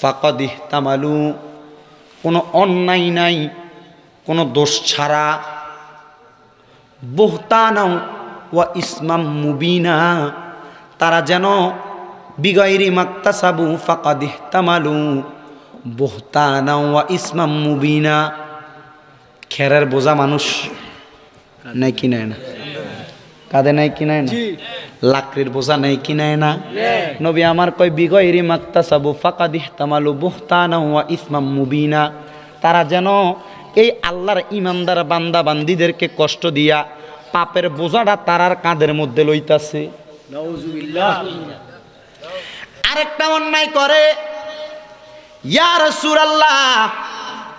ফাকাদিহ তামালু কোনো অন্যায় নাই, কোনো দোষ ছাড়া। বহতানাও ওয়া ইসমাম মুবিনা, তারা যেন বিগৈরি মাক্তাসাবু ফাকাদিহ তামালু বহতানাও ওয়া ইসমাম মুবিনা, খেরের বোঝা মানুষ নাই কি নেয় না? কাঁধে নাই কি নেয় না? লাকড়ির বোঝা নেই কি নেয় না? নবী আমার কয় বিগয়রি মাক্তাসাবু ফাকাদিহ তামালু বুহতানা ওয়া ইসমাম মুবিনা। তারা যেন এই আল্লাহর ইমানদার বান্দা বান্দিদেরকে কষ্ট দিয়া পাপের বোঝাটা তারার কাঁধের মধ্যে লইতাছে। আরেকটা অন্যায় করে। ইয়া রাসূলুল্লাহ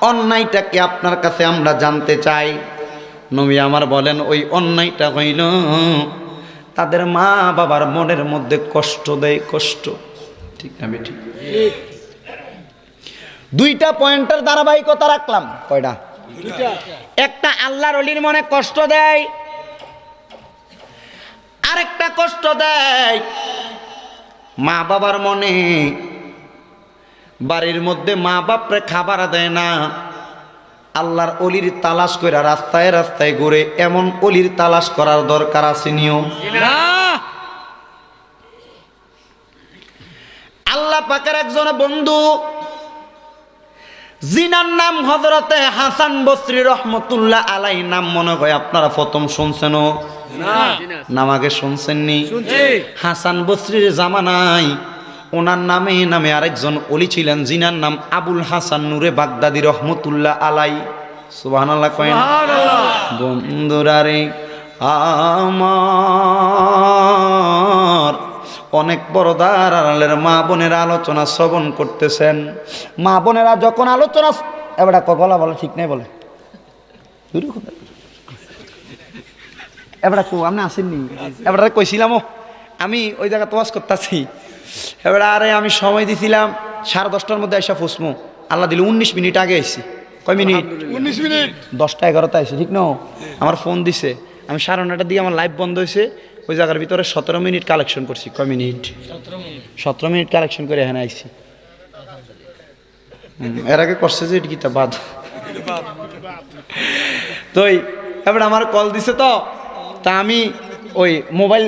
অন্যায়টাকে আপনার কাছে আমরা জানতে চাই? নবী আমার বলেন ওই অন্যায়টা হইল তাদের মা বাবার মনের মধ্যে কষ্ট দেয়, কষ্ট। ঠিক না বেঠিক দুইটা পয়েন্টের ধারাবাহিকতা রাখলাম। কয়টা? একটা আল্লাহর অলির মনে কষ্ট দেয়, আরেকটা কষ্ট দেয় মা বাবার মনে। বাড়ির মধ্যে মা বাপরে খাবার দেয় না। আল্লাহর অলির তালাশ করে রাস্তায় রাস্তায় ঘুরে এমন অলির তালাশ করার দরকার আছে নিও আল্লাহ পাকের একজন বন্ধু জিনার নাম হজরতে হাসান বসরি রহমতুল্লাহ আলাই নাম মনে হয় আপনারা প্রথম শুনছেন নাম আগে শুনছেননি? হাসান বসরির জামানাই ওনার নামে নামে আরেকজন অলি ছিলেন জিনার নাম আবুল হাসান নূরে বাগদাদি রহমতুল্লাহ আলাই। সুবহানাল্লাহ কয়েন। বন্ধুরা রে আমার অনেক বড়দার আড়ালের মা বোনেরা আলোচনা শ্রবণ করতেছেন। মা বোনেরা যখন আলোচনা এবার গলা বলে ঠিক নাই বলে? এবার কো আপনি আসেননি? এবার কইছিলামও আমি ওই জায়গা তোয়াজ করতেছি। এবার আরে আমি সময় দিছিলাম সাড়ে দশটার মধ্যে এসে ফুসমু। আল্লাহ দিল উনিশ মিনিট আগে আইসি কয় মিনিট? উনিশ মিনিট। দশটা এগারোটা আইসি ঠিক না আমার ফোন দিছে। আমি সাড়ে নটার দিকে আমার লাইভ বন্ধ হয়েছে ওই জায়গার ভিতরে সতেরো মিনিট কালেকশন করছি। কয় মিনিট? সতেরো মিনিট। কালেকশন করে এখানে আইসি এর আগে করছে যে এটা কিতা বাদ? তো এবার আমার কল দিছে তো? তা আমি ওই মোবাইল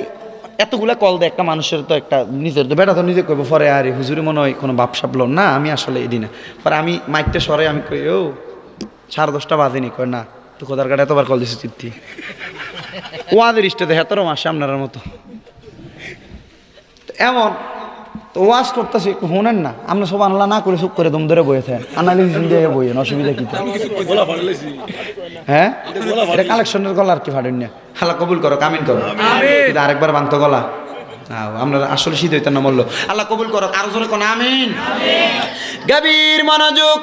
এতগুলা কল দেয় একটা মানুষের তো একটা নিজের তো বেটা তো নিজে করব পরে আরে, হুজুরি মনে হয় কোনো বাপ সাপল। না, আমি আসলে এদি না। পরে আমি মাইকতে সরে আমি কই, ও, সাড়ে দশটা বাজেনি। কয়, না তো কোদার কাটা এতবার কল দিছি চিত্তি ওয়াদের ইস্টে হেতরও মাসে আপনার মতো। এমন তো ওয়াজ করতেছি একটু শোনেন না। আমরা সব আনলা না করে চুপ করে দম ধরে বয়ে থাকেন। আনালি দিয়ে বইয়েন অসুবিধা কি হ্যাঁ? এটা কালেকশনের গলা আর কি ফাটেন না হালা কবুল করো কামিন করো আরেকবার বাংতো গলা। আমরা আসলে শীত হইতেন না বলল আল্লাহ কবুল করো আরও জোরে কোন আমিন? গভীর মনোযোগ।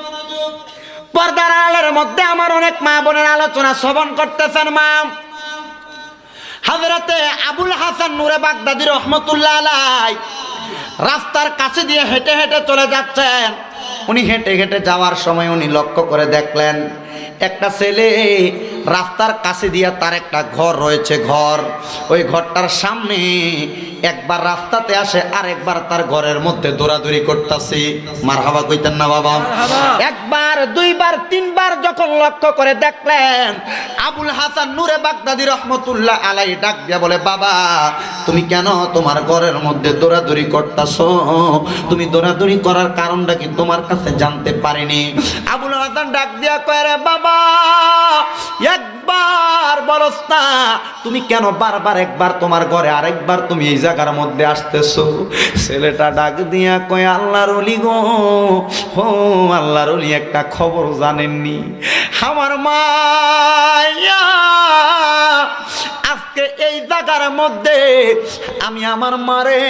পর্দার আলের মধ্যে আমার অনেক মা বোনের আলোচনা শ্রবণ করতেছেন মা। হাজরাতে আবুল হাসান নূরে বাগদাদি রহমতুল্লাহ আলাই রাস্তার কাছে দিয়ে হেঁটে হেঁটে চলে যাচ্ছেন। উনি হেঁটে হেঁটে যাওয়ার সময় উনি লক্ষ্য করে দেখলেন, একটা ছেলে রাস্তার কাছে দিয়ে তার একটা ঘর রয়েছে ঘর। ওই ঘরটার সামনে একবার রাস্তাতে আসে আর একবার তার ঘরের মধ্যে দৌড়াদৌড়ি করতেছে। মার হাবা কইতেন না বাবা? একবার দুইবার তিনবার যখন লক্ষ্য করে দেখলেন আবুল হাসান নূরে বাগদাদি রহমতুল্লাহ আলাই ডাক দিয়া বলে বাবা তুমি কেন তোমার ঘরের মধ্যে দৌড়াদৌড়ি করতেছো? তুমি দৌড়াদৌড়ি করার কারণটা কি তোমার কাছে জানতে পারিনি? আবুল হাসান ডাক দিয়া কয় রে বাবা একবার বলস না তুমি কেন বারবার একবার তোমার ঘরে আরেকবার তুমি এই জায়গার মধ্যে আসতেছো? ছেলেটা ডাক দিয়া কয়, আল্লাহর অলি গো, হো, আল্লাহর অলি একটা খবর জানেননি। আমার মা আজকে এই জায়গার মধ্যে আমি আমার মারে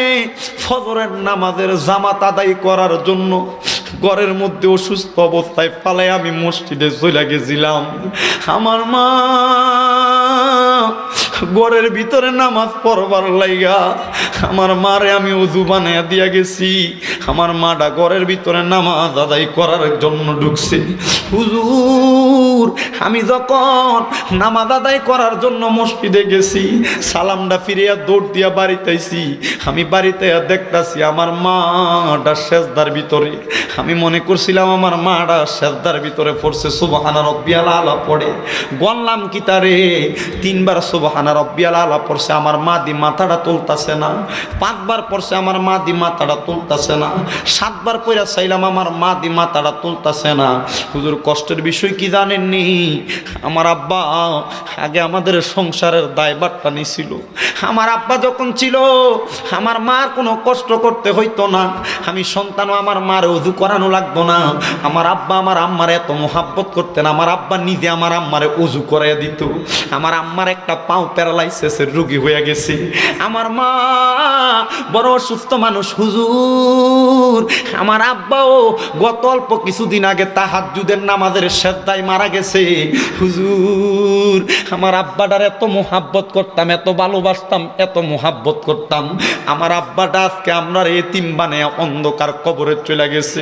ফজরের নামাজের জামাত আদায় করার জন্য ঘরের মধ্যে অসুস্থ অবস্থায় ফালাই আমি মসজিদে চলে গেছিলাম। আমার মা ঘরের ভিতরে নামাজ পড়বার লাইগা, আমার মারে আমি উজু বানাইয়া দিয়া গেছি। আমার মাটা ঘরের ভিতরে নামাজ আদায় করার জন্য ঢুকছে। হুজুর হুজুর, আমি যখন নামাজ আদায় করার জন্য মসজিদে গেছি, সালামটা ফিরিয়া দৌড় দিয়া বাড়িতে আইছি। আমি বাড়িতে দেখতাছি আমার মাটা শেষদার ভিতরে। আমি মনে করছিলাম আমার মাটা শেষদার ভিতরে পড়ছে সুবহানা রব্বিয়াল আলা পড়ে। গনলাম কি তারে? তিনবার সুবহানা রব্বিয়াল আলা পড়ছে, আমার মা দি মাথাটা তুলতাছে না। পাঁচবার পড়ছে, আমার মা দি মাথাটা তুলতাছে না। সাতবার পড়া চাইলাম, আমার মা দি মাথাটা তুলতাছে না। হুজুর, কষ্টের বিষয় কি জানেননি আমার আব্বা আগে আমাদের সংসারের দায়বারটা নিছিল। আমার আব্বা যখন ছিল, আমার মার কোনো কষ্ট করতে হইতো না। আমি সন্তানও আমার মার অজু করানো লাগতো না। আমার আব্বা আমার আম্মার এত মোহাব্বত করতেন, আমার আব্বা নিজে আমার আম্মারে অজু করাইয়া দিত। আমার আম্মার একটা পাও প্যারালাইসিসের রুগী হয়ে গেছে। আমার মা বড় অসুস্থ মানুষ, হুজুর। আমার আব্বাও গত অল্প কিছুদিন আগে তাহাজ্জুদের নামাজের শ্রদ্ধায় মারা গেছে হুজুর, আমার আব্বাটার এত মোহাব্বত করতাম, এত ভালোবাসতাম, এত মোহাব্বত করতাম। আমার আব্বাটা আজকে আমরা এতিম বানে অন্ধকার কবরে চলে গেছে।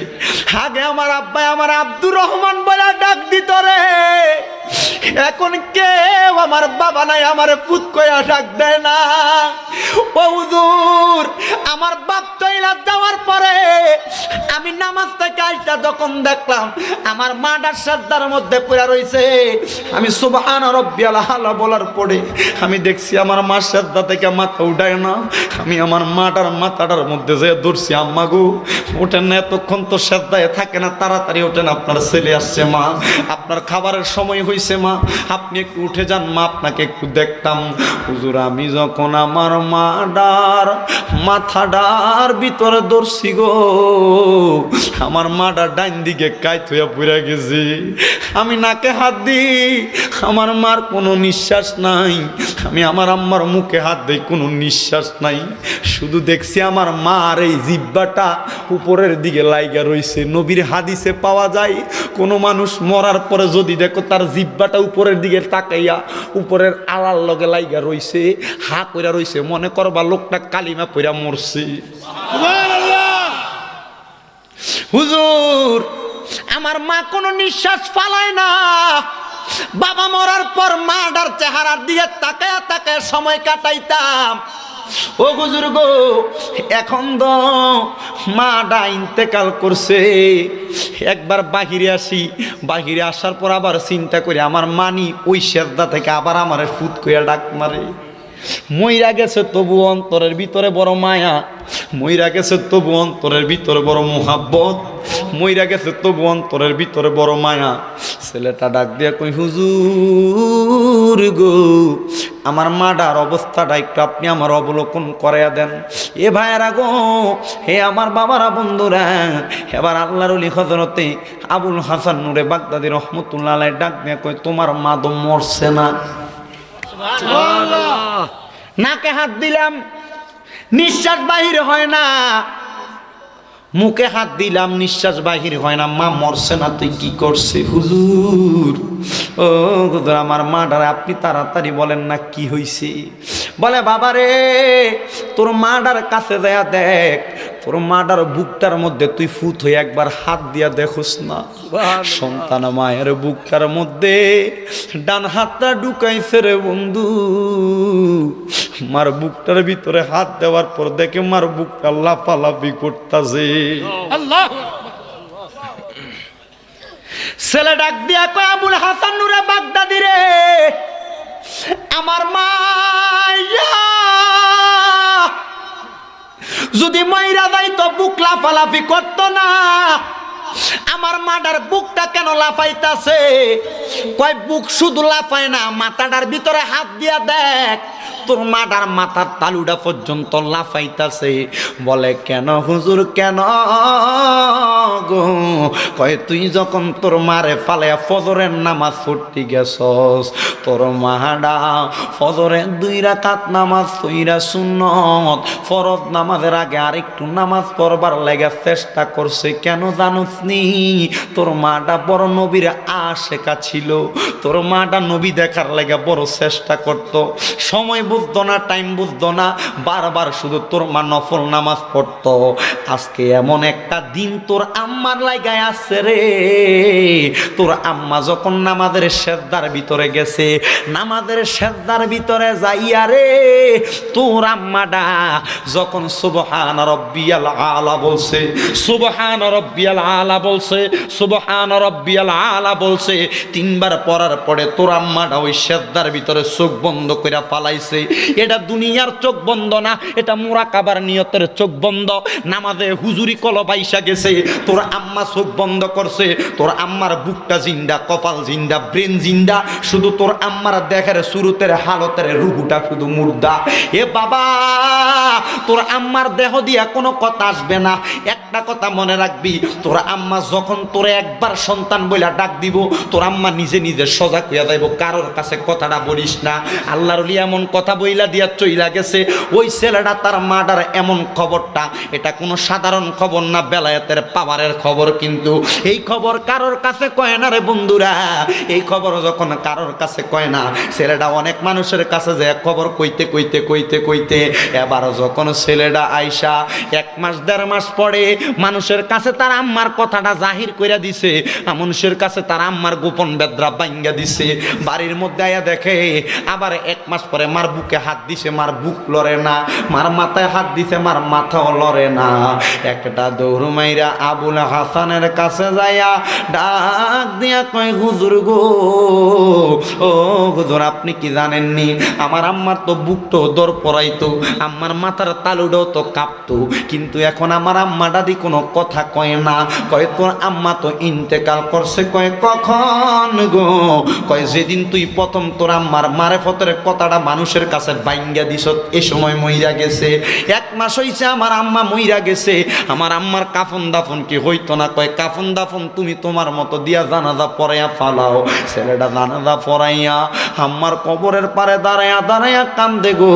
আগে আমার আব্বা আমার আব্দুর রহমান বলে ডাক দিত রে। এখন কেউ আমার বাবা নাই, আমার পুত কয়া ডাক দেয় না। হুজুর, আমার বাপ তৈলা যাওয়ার পরে আমি নামাজ থেকে আইসা যখন দেখলাম আমার মাটার শ্রদ্ধার মধ্যে পড়া রয়েছে আমি সুবহান রব্বিয়াল আলা বলার পরে আমি দেখছি আমার মা শ্রদ্ধা থেকে মাথা উঠায় না। আমি আমার মাটার মাথাটার মধ্যে যে ধরছি, আম্মা গো, ওঠেন না, এতক্ষণ তো শ্রদ্ধায় থাকে না, তাড়াতাড়ি ওঠেন, আপনার ছেলে আসছে মা। আপনার খাবারের সময় হয়েছে মা, আপনি একটু উঠে যান মা, আপনাকে একটু দেখতাম। হুজুর, আমি যখন আমার মাডার, মাথাডার ভিতরে দর্শি গো, আমার মাডা ডাইন দিকে কাইত হইয়া পুরা গেছে। আমি নাকে হাত দিই, আমার মার কোনো নিঃশ্বাস নাই। আমি আমার আম্মার মুখে হাত দিই, কোনো নিঃশ্বাস নাই। শুধু দেখছি আমার মার এই জিব্বাটা উপরের দিকে লাইগা রইছে। নবীর হাদিসে পাওয়া যায়, কোনো মানুষ মরার পরে যদি দেখো তার জিব্বাটা উপরের দিকে তাকাইয়া উপরের আলার লগে লাইগা রইছে, হা কইরা রইছে, মনে করবা লোকটা কালিমা পইরা মরছে। হুজুর, আমার মা কোনো নিঃশ্বাস ফালায় না। বাবা মরার পর মাডার চেহারার দিকে তাকায়া তাকায় সময় কাটাইতাম। ও হুজুর গো, এখন তো মাডা ইন্তেকাল করছে। একবার বাহিরে আসি, বাহিরে আসার পর আবার চিন্তা করি, আমার মানি ওই শ্রদ্ধা থেকে আবার আমার ফুট কইয়া ডাক মারে। মইরা গেছে তবু অন্তরের ভিতরে বড় মায়া, মইরা গেছে তবু অন্তরের ভিতরে বড় মোহাব্বত, মইরা গেছে তবু অন্তরের ভিতরে বড় মায়া। ছেলেটা ডাক দিয়া কই হুজুর গো আমার মাডার অবস্থাটা একটু আপনি আমার অবলোকন করাইয়া দেন। এ ভাইয়েরা গো হে আমার বাবারা বন্ধুরা এবার আল্লাহর অলি হজরতে আবুল হাসান নুরে বাগদাদি রহমতুল্লাহ ডাক দিয়া কই তোমার মা তো মরছে না। নাকে হাত দিলাম নিঃশ্বাস বাহির হয় না। মুখে হাত দিলাম নিঃশ্বাস বাহির হয় না। মা মরছে না তুই কি করছে হুজুর। ও হুজুর আমার মা ডারে আপনি তাড়াতাড়ি বলেন না কি হইছে? বলে বাবা রে তোর মাটার কাছে যায় দেখ তোর মাটার বুকটার মধ্যে তুই ফুত হয়ে একবার হাত দিয়া দেখোস না। সন্তান মায়ের বুকটার মধ্যে ডান হাতটা ঢুকাইছে রে বন্ধু। মার বুকটার ভিতরে হাত দেওয়ার পর দেখে মার বুকটা লাফালাফি করতাছে। ছেলে ডাক দিয়া কয় আবুল হাসান নুরে বাগদাদি রে আমার মাইয়া যদি মাইরা যাই তো বুক লাফালাফি করতো না। আমার মাটার বুকটা কেন লাফাইতাছে? কয়, বুক শুধু লাফায় না, মাথাটার ভিতরে হাত দিয়া দেখ। তোর মাটার মাথার তালুটা পর্যন্ত লাফাইতাছে। বলে, কেন হুজুর, কেন গো? কয়, তুই যখন তোর মারে ফালে ফজরের নামাজ পড়তে গেছস, তোর মাহাডা ফজরের দুই রাকাত নামাজ সইরা সুন্নত। ফরজ নামাজের আগে আরেকটু নামাজ পড়বার লেগে চেষ্টা করছে। কেন জানুস নি তোর মাটা বড় নবীর আশেকা ছিল। তোর মাটা নবী দেখার লেগে বড় চেষ্টা করত। সময় বুঝতো না টাইম বুঝতো না, বারবার শুধু তোর মা নফল নামাজ পড়তো। আজকে এমন একটা দিন তোর আম্মার লাগায় আছে রে। তোর আম্মা যখন নামাজের সেদ্দার ভিতরে গেছে, নামাজের সেদ্দার ভিতরে যাইয়া রে, তোর আম্মাডা যখন সুবহান রব্বিয়াল আলা বলছে, সুবহান রব্বিয়াল আলা বলছে, সুবহান রব্বিয়াল আলা বলছে, তিনবার পড়ার পরে তোর আম্মাটা ওই সেদ্দার ভিতরে চোখ বন্ধ করে পালাইছে এটা দুনিয়ার চোখ বন্ধ না, এটা মোরাকাবার নিয়তের চোখ বন্ধ। নামাজে হুজুরি কল বাইসা গেছে, তোর আম্মা চোখ বন্ধ করছে, তোর আম্মার বুকটা জিন্দা, কপাল জিন্দা, ব্রেন জিন্দা, শুধু তোর আম্মার দেখার শুরুতের হালতের রুহুটা শুধু মুর্দা। এ বাবা, তোর আম্মার দেহ দিয়া কোনো কথা আসবে না, একটা কথা মনে রাখবি, তোর আম্মা যখন তোরে একবার সন্তান বইলা ডাক দিব, তোর আম্মা নিজে নিজে সজাগ হইয়া যাইব, কারোর কাছে কথাটা বলিস না। আল্লাহর এমন কথা বইলা দিয়া চইলা গেছে, ওই ছেলেটা তার মাডার এমন খবরটা, এটা কোনো সাধারণ খবর না, বেলায়েতের পাওয়ারের খবর কিন্তু। এই খবর কারোর কাছে কয় না রে বন্ধুরা? এই খবর যখন কারোর কাছে কয় না, ছেলেটা অনেক মানুষের কাছে যে খবর কইতে কইতে কইতে কইতে, এবার যখন ছেলেটা আইসা, এক মাস, দেড় মাস পরে মানুষের কাছে তার আম্মার কথাটা জাহির কইরা দিছে মানুষের কাছে তার আম্মার গোপন বেদ্রা বাইঙ্গা দিছে। বাড়ির মধ্যে আয়া দেখে, আবার এক মাস পরে মার বুকে হাত দিছে, মার বুক লড়ে না। মার মাথায় হাত দিছে, মার মাথাও লড়ে না। একটা দৌড় মাইরা আবুল হাসানের কাছে যাইয়া ডাক দিয়া কয়, হুজুর গো, ও হুজুর, আপনি কি জানেননি? আমার আম্মার তো বুকটো দর পড়াইতো আমার মাথার তালুটাও তো কাঁপতো। কিন্তু এখন আমার আম্মা দাদি কোনো কথা কয় না। কয়, তোর আম্মা তো ইন্তেকাল করছে। কয়, কখন গো? কয়, যেদিন তুই প্রথম তোর আম্মার মারে ফতরে কথাটা মানুষের কাছে বাইঙ্গা দিস এ সময় মইরা গেছে। এক মাস হইছে আমার আম্মা মইরা গেছে। আমার আম্মার কাফন দাফন কি হইতো না? কয়, কাফন দাফন তুমি তোমার মতো দিয়া জানাজা পড়াইয়া ফালাও, ছেলেটা জানাজা পড়াইয়া আম্মার কবরের পারে দাঁড়াইয়া দাঁড়াইয়া কান্দে গো।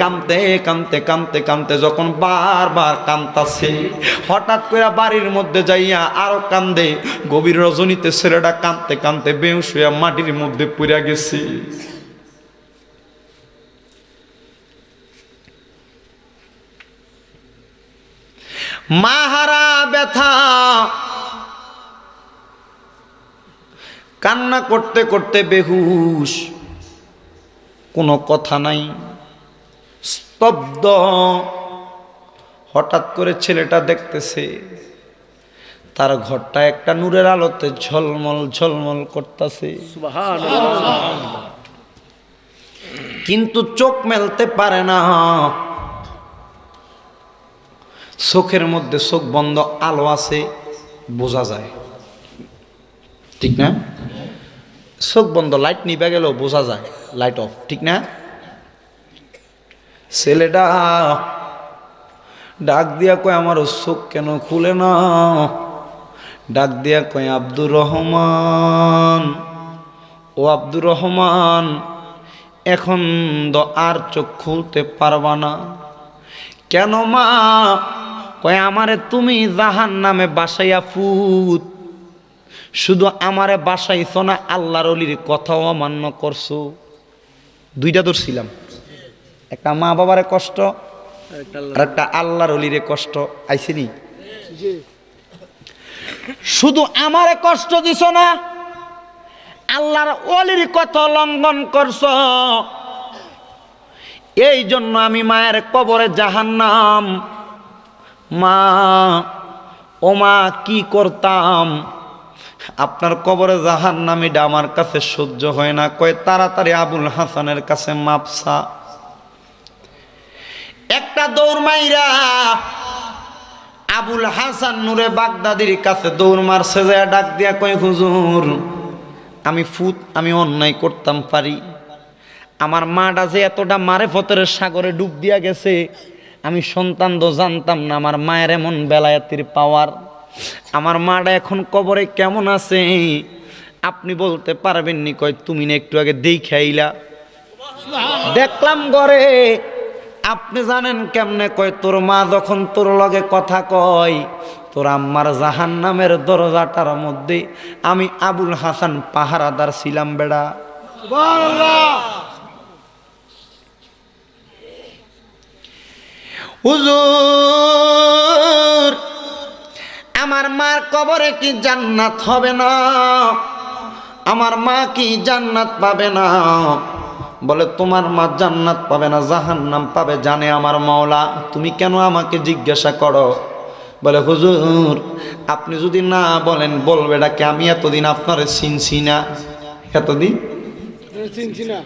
কামতে কামতে কামতে কামতে যখন বারবার কান্তাছে, হঠাৎ করে বাড়ির মধ্যে যাইয়া আরও কান্দে। গভীর রজনীতে ছেলেটা কাঁদতে কাঁদতে বেউস মাটির মধ্যে পুরা গেছে। মাহারা ব্যথা। কান্না করতে করতে বেহুশ। কোনো কথা নাই। স্তব্ধ। হঠাৎ করে ছেলেটা দেখতেছে তার ঘরটা একটা নূরের আলোতে ঝলমল ঝলমল করতেছে। কিন্তু চোখ মেলতে পারে না। চোখের মধ্যে চোখ বন্ধ, আলো আছে, বোঝা যায়। ঠিক না? চোখ বন্ধ লাইট নিবে গেলেও বোঝা যায় লাইট অফ ঠিক না? ছেলেটা ডাক দিয়া কয়, আমার চোখ কেন খুলে না? ডাক দিয়া কয়, আব্দুর রহমান, ও আব্দুর রহমান, এখন তো আর চোখ খুলতে পারবা না। কেন মা কয়, আমারে তুমি জাহান নামে বাসাইয়া ফুত। শুধু আমারে বাসাইছ না, আল্লাহর অলির কথাও অমান্য করছ। দুইটা ধরছিলাম। একটা মা বাবারে কষ্ট, আর একটা আল্লাহর অলিরে কষ্ট। আইসিনি শুধু আমারে কষ্ট দিছ না, আল্লাহর অলির কথা লঙ্ঘন করছ। এই জন্য আমি মায়ের কবরে জাহান্নাম মা ও মা কি করতাম? আপনার কবরে জাহান নামিটা আমার কাছে সহ্য হয় না। কয়, তাড়াতাড়ি আবুল হাসানের কাছে মাপসা একটা দৌড় মাইরা আবুল হাসান নূরে বাগদাদির কাছে দৌড় মারছে, যায় ডাক দিয়া কয়, হুজুর, আমি ফুত, আমি অন্যায় করতাম, পারি। আমার মাটা যে এতটা মারে ফতরের সাগরে ডুব দিয়া গেছে আমি সন্তান তো জানতাম না, আমার মায়ের এমন বেলায়াতির পাওয়ার। আমার মাটা এখন কবরে কেমন আছে? আপনি বলতে পারবেননি, কয়, তুমি না একটু আগে দেখে আইলা। দেখলাম ঘরে, আপনি জানেন কেমনে, কয়, তোর মা যখন তোর লগে কথা কয়, তোর আম্মার জাহান নামের দরজাটার মধ্যে আমি আবুল হাসান পাহারাদার ছিলাম বেড়া। হুজুর, আমার মার কবরে কি জান্নাত হবে না? আমার মা কি জান্নাত পাবে না? বলে, তোমার মা জান্নাত পাবে না, জাহান্নাম পাবে জানে আমার মাওলা। তুমি কেন আমাকে জিজ্ঞাসা করো? বলে, হুজুর, আপনি যদি না বলেন বলবে ডাকে আমি এতদিন আপনার চিনছি না? এতদিন? চিনছি না।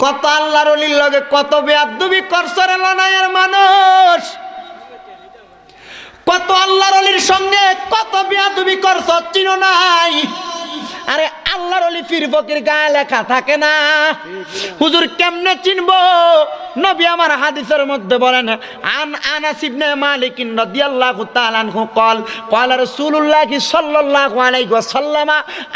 কত আল্লাহর অলির লগে কত বেয়াদুবি করছরে লনায়ের মানুষ? কত আল্লাহর অলির সঙ্গে কত বেয়াদুবি করছ, চিনো নাই? আরে আল্লাহর অলি ফির ফকির গায়ে লেখা থাকে না হুজুর কেমনে চিনবো নবী আমার হাদিসের মধ্যে বলেন আন আনাস ইবনে মালিক রাদিয়াল্লাহু তাআলা আনহু قال قال رسول الله صلى الله عليه وسلم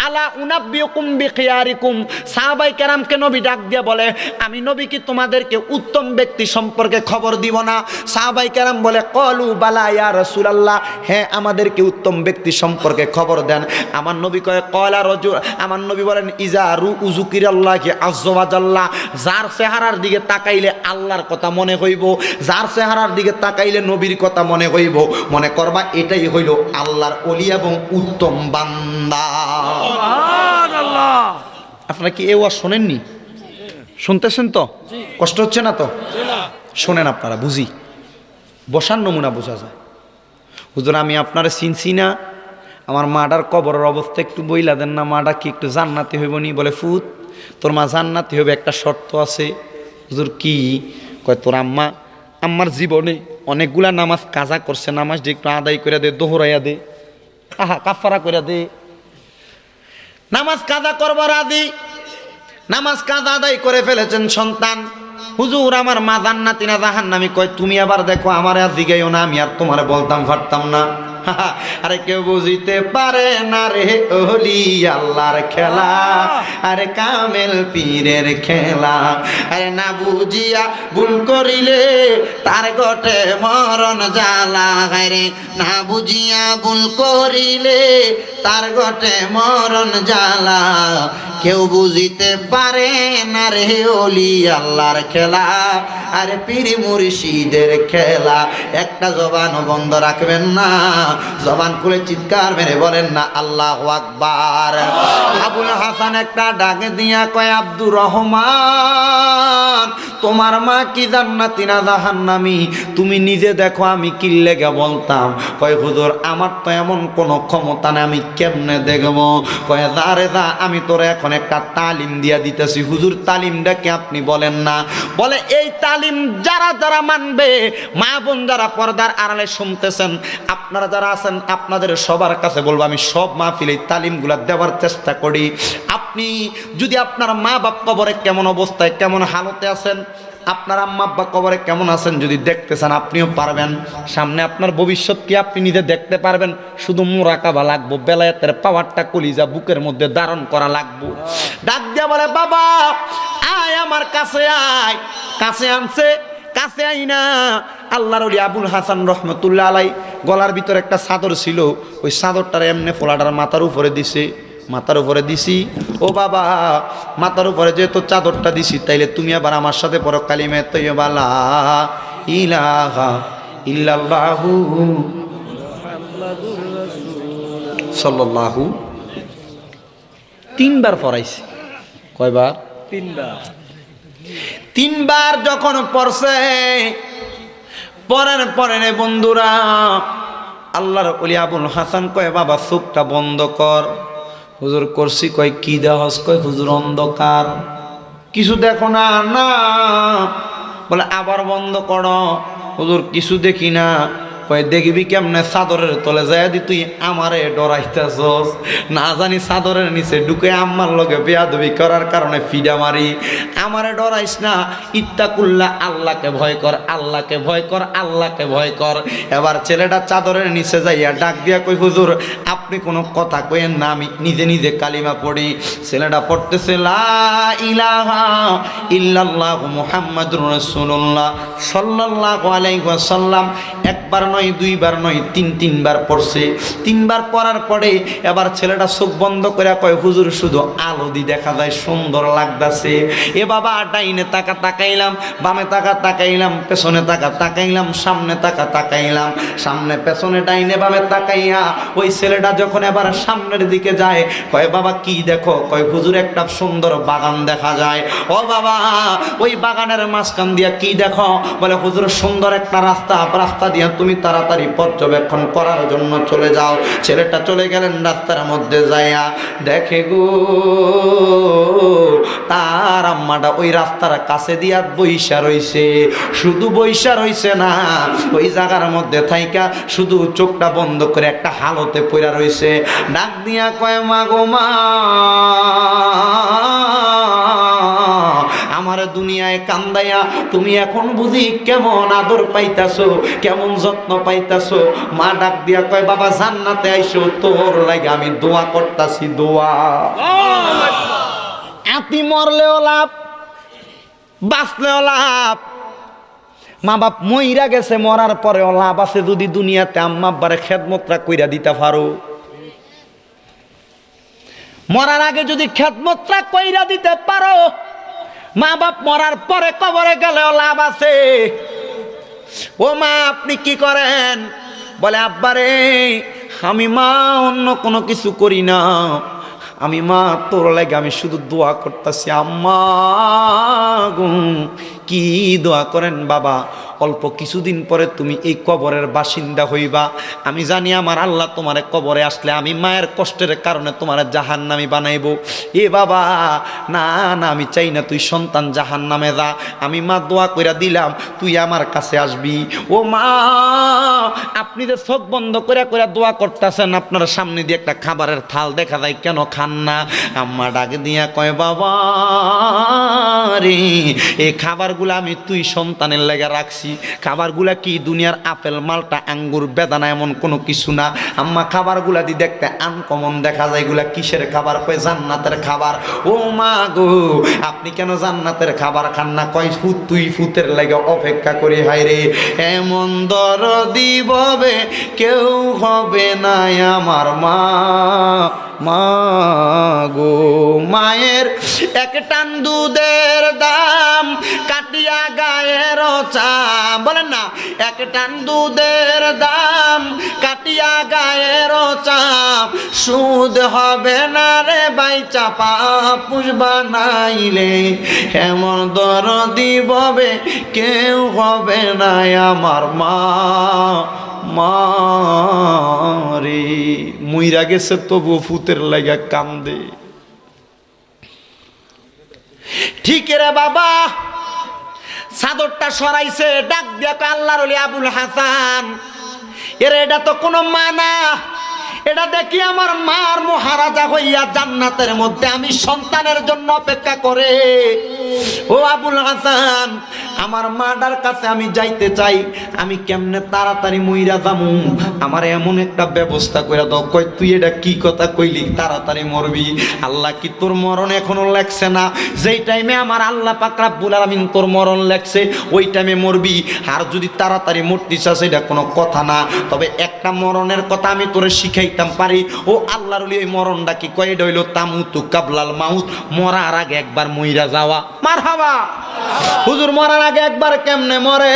আলা উনাব্বিউকুম বিখিয়ারিকুম সাহাবাই কেরামকে নবী ডাক দিয়ে বলে আমি নবী কি তোমাদেরকে উত্তম ব্যক্তি সম্পর্কে খবর দিব না সাহাবাই কেরাম বলে কলু বালা ইয়া রাসূলুল্লাহ হ্যাঁ আমাদেরকে উত্তম ব্যক্তি সম্পর্কে খবর দেন আমার নবী কয় কলা রজুল আমার নবী বলেন ইজা রু উজুকির আল্লাহ কি আজ্লাহ যার চেহারার দিকে তাকাইলে আল্লাহর কথা মনে হইব যার চেহারার দিকে তাকাইলে নবীর কথা মনে হইব। মনে করবা এটাই হইল আল্লাহর অলি এবং উত্তম বান্দা। আপনারা কি এ ওয়াজ শোনেননি? শুনতেছেন তো? কষ্ট হচ্ছে না তো? শোনেন আপনারা বুঝি। বসার নমুনা বোঝা যায়। হুজুর আমি আপনারা চিনছি না আমার মাটার কবরের অবস্থা একটু বইলা দেন না, মাটা কি একটু জান্নাতি হইব নি? বলে, ফুত, তোর মা জান্নাতি হবে একটা শর্ত আছে। হুজুর কি? কয়, তোর আম্মা, আম্মার জীবনে অনেকগুলা নামাজ কাজা করছে, নামাজ দিয়ে একটু আদায় করে দে, দোহরাইয়া দে। আহা কাফারা করে দে। নামাজ কাজা করবার আদি, নামাজ কাজ আদায় করে ফেলেছেন সন্তান। হুজুর, আমার মা জান্নাতি না জাহান্নামি? কয়, তুমি আবার দেখো, আমার আর দিগাইও না, আমি আর তোমার বলতাম ফাটতাম না। আরে কেউ বুঝিতে পারে না রে ওলি আল্লাহর খেলা। আরে কামেল পীরের খেলা। আরে না বুঝিয়া ভুল করিলে তার গটে মরণ জ্বালা। আরে না বুঝিয়া ভুল করিলে তার গটে মরণ জ্বালা। কেউ বুঝিতে পারে না রে ওলি আল্লাহর খেলা। আরে পিরি মুর্শিদের খেলা। একটা জবান বন্ধ রাখবেন না। জবান খুলে চিৎকার মেরে বলেন, না, আল্লাহ আকবার। আবুল হাসান একটা ডাকে দিয়া কয়, আব্দুর রহমান, তোমার মা কি জান্নাতি না জাহান্নামি? তুমি নিজে দেখো, আমি কি লেগে বলতাম? কয়, হুজুর, আমার তো এমন কোনো ক্ষমতা নেই, আমি কেমনে দেখব? কয় দারে দা আমি তোর এখন একটা তালিম দিয়া দিতেছি। হুজুর, তালিমটা কি আপনি বলেন না? বলে, এই তালিম যারা যারা মানবে, মা বোন যারা পর্দার আড়ালে শুনতেছেন, আপনারা যারা আছেন, আপনাদের সবার কাছে বলব, আমি সব মাহফিল তালিমগুলা দেওয়ার চেষ্টা করি। আপনি যদি আপনার মা বাপ কবরে কেমন অবস্থায়, কেমন হালতে আছেন, আপনার আম্মা আব্বা কবরে কেমন আছেন যদি দেখতে চান, আপনিও পারবেন। সামনে আপনার ভবিষ্যৎ কি আপনি নিজে দেখতে পারবেন, শুধু মোরাকাবা লাগবো, বেলায়েতের পাওয়ারটা কলিজা বুকের মধ্যে ধারণ করা লাগবো। ডাক দিয়া বলে, বাবা, আয় আমার কাছে আয়, কাছে আনছে, কাছে আই না আল্লাহর আবুল হাসান রহমতুল্লাহ আলাই গলার ভিতরে একটা চাদর ছিল ওই চাদরটার এমনি ফোলাটার মাথার উপরে দিছে মাথার উপরে দিছি ও বাবা মাথার উপরে যেহেতু চাদরটা দিছি তাইলে তুমি আবার আমার সাথে পড়ো কালিমে তৈবালা ইলাহা ইল্লাল্লাহু সাল্লাল্লাহু। তিনবার পড়াইছি। কয়বার? তিনবার। তিনবার যখন পড়ছে পরের রে বন্ধুরা, আল্লাহর অলি আবুল হাসান কয়, বাবা, চোখটা বন্ধ কর। হুজুর করছি কয়, কি দেহস? কয়, হুজুর অন্ধকার। কিছু দেখো না? না। বলে, আবার বন্ধ করো। হুজুর, কিছু দেখি না। দেখবি কেমনে চাদরের তলে যায় দি তুই আমারে ডরাইতেছস? না জানি চাদরের নিচে ঢুকে আম্মার লগে বেয়া বেয়াদবি করার কারণে ফিডা মারি। আমারে ডরাইস না ইত্তাকুল্লা আল্লাহকে ভয় কর, আল্লাহকে ভয় কর, আল্লাহকে ভয় কর। এবার ছেলেটা চাদরের নিচে যাইয়া ডাক দিয়া কই হুজুর, আপনি কোনো কথা কইেন না, আমি নিজে নিজে কালিমা পড়ি। ছেলেটা পড়তেছে, লা ইলাহা ইল্লাল্লাহু মুহাম্মাদুর রাসূলুল্লাহ ওয়াসাল্লাম। একবার নয়, দুইবার নয়, তিন, তিনবার পড়ছে। তিনবার পড়ার পরে এবার ছেলেটা চোখ বন্ধ করে কয়, হুজুর, শুধু আলো দি দেখা যায়, সুন্দর লাগতাছে। এ বাবা, ডাইনে তাকা, তাকাইলাম, বামে তাকা, তাকাইলাম, পেছনে তাকা, তাকাইলাম, সামনে তাকা, তাকাইলাম, সামনে পেছনে ডাইনে বামে তাকাইয়া ওই ছেলেটা যখন এবার সামনের দিকে যায়, কয়, বাবা, কি দেখো? কয়, হুজুর, একটা সুন্দর বাগান দেখা যায়। ও বাবা, ওই বাগানের মাঝখান দিয়া কি দেখো? বলে, হুজুর, সুন্দর একটা রাস্তা রাস্তা দিয়া তুমি তাড়াতাড়ি পর্যবেক্ষণ করার জন্য চলে যাও। ছেলেটা চলে গেলেন রাস্তার মধ্যে যাইয়া। দেখে গো, তার আম্মাটা ওই রাস্তার কাছে দিয়া বইসা রইছে। শুধু বইসা রইছে না, ওই জায়গার মধ্যে থাইকা শুধু চোখটা বন্ধ করে একটা হালতে পইরা রইছে। ডাক দিয়া কয়, মা গো মা। আমার দুনিয়ায় কান্দাইয়া তুমি এখন বুঝি কেমন আদর পাইতাছো, কেমন যত্ন পাইতাছো? মা ডাক দিয়া কয়, বাবা, জান্নাতে আইসো, তোর লাগে আমি দোয়া করতাছি, দোয়া। আতি মরলেও লাভ, বাঁচলেও লাভ। মা বাপ মইরা গেছে, মরার পরেও লাভ আছে যদি দুনিয়াতে আম্মা আব্বারে খেদমতরা কইরা দিতে পারো। মরার আগে যদি খেদমতরা কইরা দিতে পারো মা বাপ মরার পরে কবরে গেলেও লাভ আছে। ও মা, আপনি কি করেন? বলে, আব্বারে, আমি মা, অন্য কোনো কিছু করি না। আমি মা, তোর লাগে আমি শুধু দোয়া করতেছি। আম্মা গু, কি দোয়া করেন বাবা? অল্প কিছুদিন পরে তুমি এই কবরের বাসিন্দা হইবা। আমি জানি আমার আল্লাহ তোমার কবরে আসলে আমি মায়ের কষ্টের কারণে তোমার জাহান নামি বানাইবো। এ বাবা, না না, আমি চাই না তুই সন্তান জাহান নামে যা। আমি মা দোয়া কইরা দিলাম, তুই আমার কাছে আসবি। ও মা, আপনি যে চোখ বন্ধ করে করে দোয়া করতেছেন, আপনার সামনে দিয়ে একটা খাবারের থাল দেখা যায়, কেন খান না? আম্মা ডাক দিয়া কয়, বাবা রে এই খাবারগুলো আমি তুই সন্তানের লেগে রাখছি খাবারগুলা কি দুনিয়ার আপেল, মালটা, আঙ্গুর, বেদানা এমন কোনো কিছু না। আম্মা, খাবারগুলা দি দেখতে আনকমন দেখা যায় এগুলা কিসের খাবার? কয়, জান্নাতের খাবার। ও মা গো, আপনি কেন জান্নাতের খাবার খান না? কয়, ফুত, তুই ফুতের লাগে অপেক্ষা করি, হায় রে। এমন দর দিববে কেউ হবে না আমার মা। মা গো মায়ের এক টান দুধের দাম কাটিয়া গায়ের চাম বলেন না, এক টান দুধের দাম কাটিয়া গায়ের চাপ সুদ হবে না রে বাই চাপা পুষবা নাইলে এমন দর দিববে কেউ হবে না আমার মা। মারে। মুইরা গেছে তবু ফুতের লাগা কান্দে। ঠিক রে বাবা, চাদরটা সরাইছে, ডাক দিয়া আল্লাহর আবুল হাসান। এর, এটা তো কোনো মানা। এটা দেখি আমার মার মহারাজা হইয়া জান্নাতের মধ্যে আমি সন্তানের জন্য অপেক্ষা করে। ও আবুল হাসান, আমার মাডার কাছে আমি যাইতে চাই। আমি কেমনে তাড়াতাড়ি মইরা যামু? আমার এমন একটা ব্যবস্থা করে দাও। কই, তুই এটা কি কথা কইলি? তাড়াতাড়ি মরবি। আল্লাহ কি তোর মরণ এখনও লেখছে না? যেই টাইমে আমার আল্লাহ পাক রাব্বুল আলামিন তোর মরণ লেখছে, ওই টাইমে মরবি। আর যদি তাড়াতাড়ি মরতে চাস এটা কোনো কথা না। তবে একটা মরণের কথা আমি তোরে শিখাইতাম পারি। ও আল্লাহর ওই মরণটা কি কয়ে ডইল তামুতু কাবলাল মাউত, মরার আগে একবার মইরা যাওয়া। মার হাওয়া হুজুর মরার আগে একবার কেমনে মরে?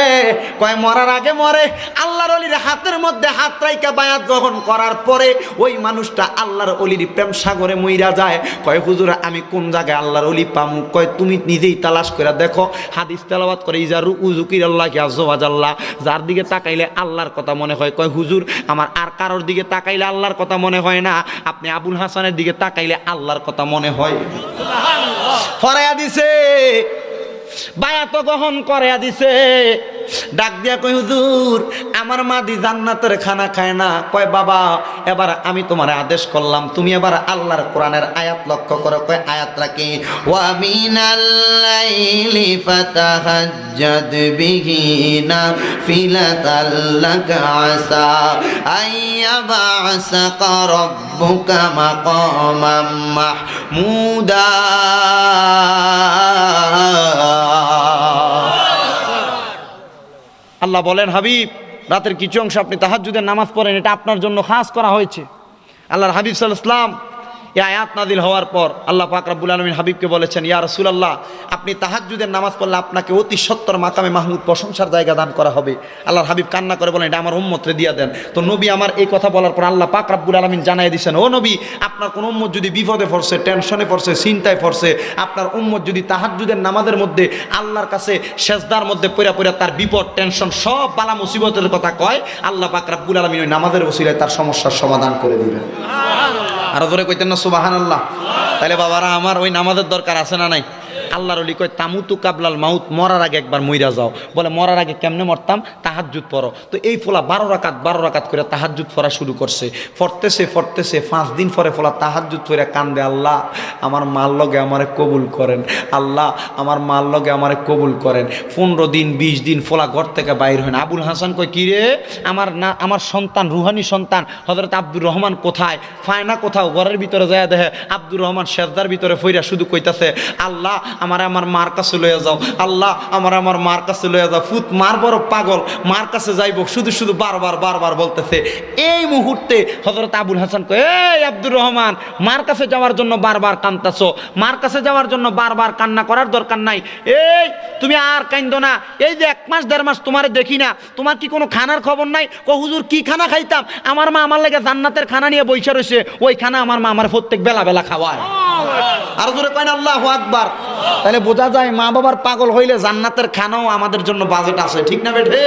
কয়, মরার আগে মরে। আল্লাহর অলির হাতের মধ্যে হাত রাইকা বায়াত গ্রহণ করার পরে ওই মানুষটা আল্লাহর অলির প্রেম সাগরে মইরা যায়। কয়, হুজুর, আমি কোন জায়গায় আল্লাহর অলি পামু? কয়, তুমি নিজেই তালাশ করে দেখো, হাদিস তেলাবাত করে ইজারু উজুকির আল্লাহ কি আল্লাহ যার দিকে তাকাইলে আল্লাহর কথা মনে হয়। কয়, হুজুর, আমার আর কারোর দিকে তাকাইলে আল্লাহর কথা মনে হয় না, আপনি আবুল হাসানের দিকে তাকাইলে আল্লাহর কথা মনে হয়। দিছে, বায়াত গ্রহণ করে দিছে। ডাক দিয়া কই হুজুর আমার মা দি জান্নাতের খানা খায় না। কয়, বাবা, এবার আমি তোমার আদেশ করলাম, তুমি এবার আল্লাহর কোরআনের আয়াত লক্ষ্য করো। কয়, আয়াত রাখি। ওয়া মিনাল লাইলি ফাতাহাজ্জাদ বিহি নাফিলাতাল লাকা আসা আইয়াবাসাকা রাব্বুকা মাকামাম মাহমুদা। আল্লাহ বলেন, হাবিব রাতের কিছু অংশ আপনি তাহাজুদের নামাজ পড়েন, এটা আপনার জন্য খাস করা হয়েছে। আল্লাহর হাবিব সাল ইসলাম এই আয়াত নাদিল হওয়ার পর আল্লাহ পাক রাব্বুল আলমিন হাবিবকে বলেছেন, ইয়া রাসূলুল্লাহ, আপনি তাহাজ্জুদের নামাজ পড়লে আপনাকে অতি সত্তর মাকামে মাহমুদ প্রশংসার জায়গা দান করা হবে। আল্লাহর হাবিব কান্না করে বলেন, এটা আমার উম্মতরে দিয়া দেন। তো নবী আমার এই কথা বলার পর আল্লাহ পাক রাব্বুল আলমিন জানাই দিয়েছেন ও নবী, আপনার কোন উম্মত যদি বিপদে পড়ছে, টেনশনে পড়ছে, চিন্তায় পড়ছে, আপনার উম্মত যদি তাহাজ্জুদের নামাজের মধ্যে আল্লাহর কাছে সেজদার মধ্যে পড়া পড়া তার বিপদ, টেনশন, সব বালা মুসিবতের কথা কয়, আল্লাহ পাক রাব্বুল আলমিন ওই নামাজের ওসিলায় তার সমস্যার সমাধান করে দিবেন। আরও ধরে কইতেন না সুবাহান আল্লাহ তাহলে বাবারা, আমার ওই নামাজের দরকার আছে না নাই? আল্লাহর অলি কয়, তামুতু কাবলাল মাউত, মরার আগে একবার মইরা যাও। বলে, মরার আগে কেমনে মরতাম? তাহাজ্জুদ পড়ো। তো এই ফোলা বারো রাকাত বারো রাকাত করে তাহাজ্জুদ পড়া শুরু করছে। ফরতেছে ফরতেছে পাঁচ দিন পরে ফোলা তাহাজ্জুদ পড়ে কান্দে, আল্লাহ, আমার মাল লগে আমারে কবুল করেন। আল্লাহ, আমার মাল লগে আমারে কবুল করেন। পনেরো দিন, বিশ দিন ফোলা ঘর থেকে বাইর হয় না আবুল হাসান কয়, কি রে? আমার না, আমার সন্তান, রুহানি সন্তান হজরত আব্দুর রহমান কোথায়? ফায়না কোথাও? ঘরের ভিতরে যায় দেহে আব্দুর রহমান শেষদার ভিতরে ফইরা শুধু কইতাছে, আল্লাহ আমার আমার মার কাছে লইয়া যাও। আল্লাহ আমার আমার মার কাছে লইয়া যাও। ফুত মার বড় পাগল। মার কাছে যাইব শুধু শুধু বারবার বারবার বলতেছে। এই মুহূর্তে হজরত আবুল হাসান কয় এই আব্দুর রহমান মার কাছে যাওয়ার জন্য বারবার কান্তাছো মার কাছে যাওয়ার জন্য বারবার কান্না করার দরকার নাই। এই তুমি আর কাইন্দ না। এই যে এক মাস দেড় মাস তোমারে দেখি না। তোমার কি কোনো খানার খবর নাই? ক হুজুর কি খানা খাইতাম? আমার মা আমার লেগে জান্নাতের খানা নিয়ে বইসা রয়েছে ওই খানা আমার মা আমার প্রত্যেক বেলা বেলা খাওয়ায়। আর জোরে কয় না আল্লাহ আকবার। তাহলে বোঝা যায় মা বাবার পাগল হইলে জান্নাতের খানাও আমাদের জন্য বাজেট আছে, ঠিক না বেঠে?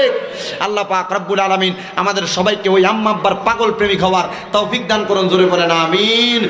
আল্লাহ পাক রব্বুল আলমিন আমাদের সবাইকে ওই আম্মাব্বার পাগল প্রেমিক হওয়ার তৌফিক দান করুন, জোরে বলেন, আমিন।